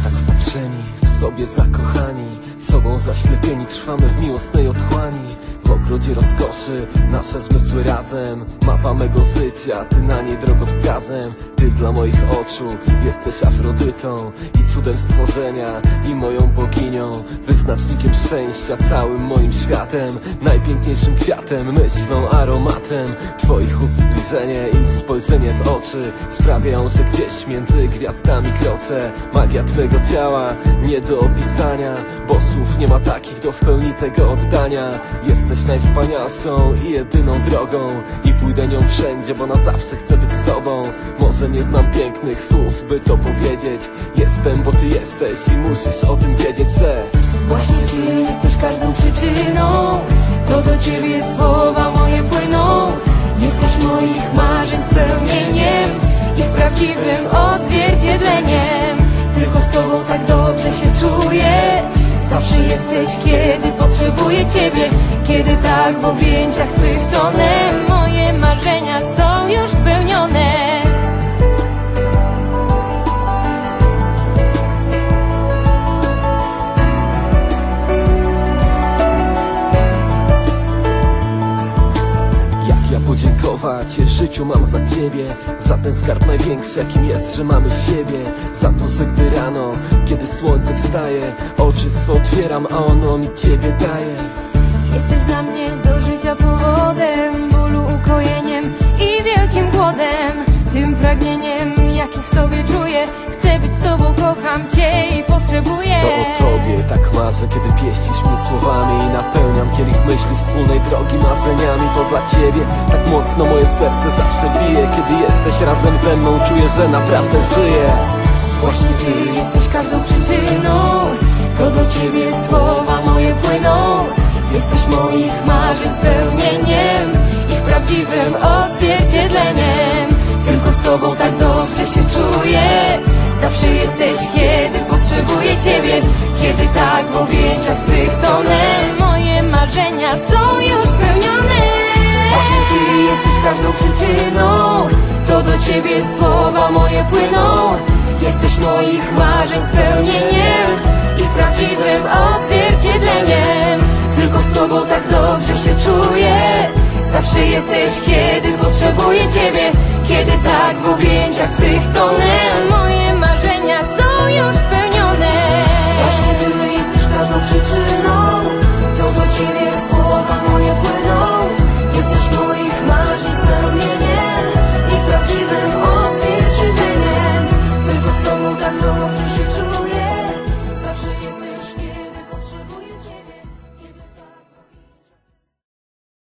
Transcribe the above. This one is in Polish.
tak wpatrzeni, w sobie zakochani Sobą zaślepieni, trwamy w miłosnej otchłani ogrodzie rozkoszy, nasze zmysły razem Mapa mego życia, ty na niej drogowskazem Ty dla moich oczu jesteś Afrodytą I cudem stworzenia, i moją boginią Wyznacznikiem szczęścia, całym moim światem Najpiękniejszym kwiatem, myślą, aromatem Twoich ust zbliżenie i spojrzenie w oczy Sprawiają, że gdzieś między gwiazdami kroczę. Magia Twego ciała, nie do opisania Bo słów nie ma takich do w pełni tego oddania. Jesteś najwspanialszą i jedyną drogą. I pójdę nią wszędzie, bo na zawsze chcę być z Tobą. Może nie znam pięknych słów, by to powiedzieć. Jestem, bo Ty jesteś i musisz o tym wiedzieć, że Właśnie Ty jesteś każdą przyczyną. To do Ciebie słowa moje płyną. Jesteś moich marzeń spełnieniem Ich prawdziwym odzwierciedleniem. Tylko z Tobą tak dobrze Zawsze jesteś, kiedy potrzebuję Ciebie. Kiedy tak w objęciach Twych tonem Moje podziękować życiu mam za ciebie. Za ten skarb największy jakim jest, że mamy siebie. Za to, że gdy rano, kiedy słońce wstaje Oczy swe otwieram, a ono mi ciebie daje. Jesteś dla mnie do życia powodem Bólu ukojeniem i wielkim głodem. Tym pragnieniem, jakie w sobie czuję Chcę być z Tobą, kocham Cię i potrzebuję To o tobie tak marzę, kiedy pieścisz mnie słowami I napełniam kielich myśli wspólnej drogi marzeniami. To dla ciebie tak mocno moje serce zawsze bije. Kiedy jesteś razem ze mną, czuję, że naprawdę żyję. Właśnie Ty jesteś każdą przyczyną To do Ciebie słowa moje płyną. Jesteś moich marzeń spełnieniem Ich prawdziwym odzwierciedleniem. Tylko z Tobą tak dobrze się czuję jesteś, kiedy potrzebuję Ciebie Kiedy tak w objęciach Twych tonem Moje marzenia są już spełnione. Właśnie Ty jesteś każdą przyczyną. To do Ciebie słowa moje płyną. Jesteś moich marzeń spełnieniem Ich prawdziwym odzwierciedleniem. Tylko z Tobą tak dobrze się czuję. Zawsze jesteś, kiedy potrzebuję Ciebie Kiedy tak w objęciach Twych Moje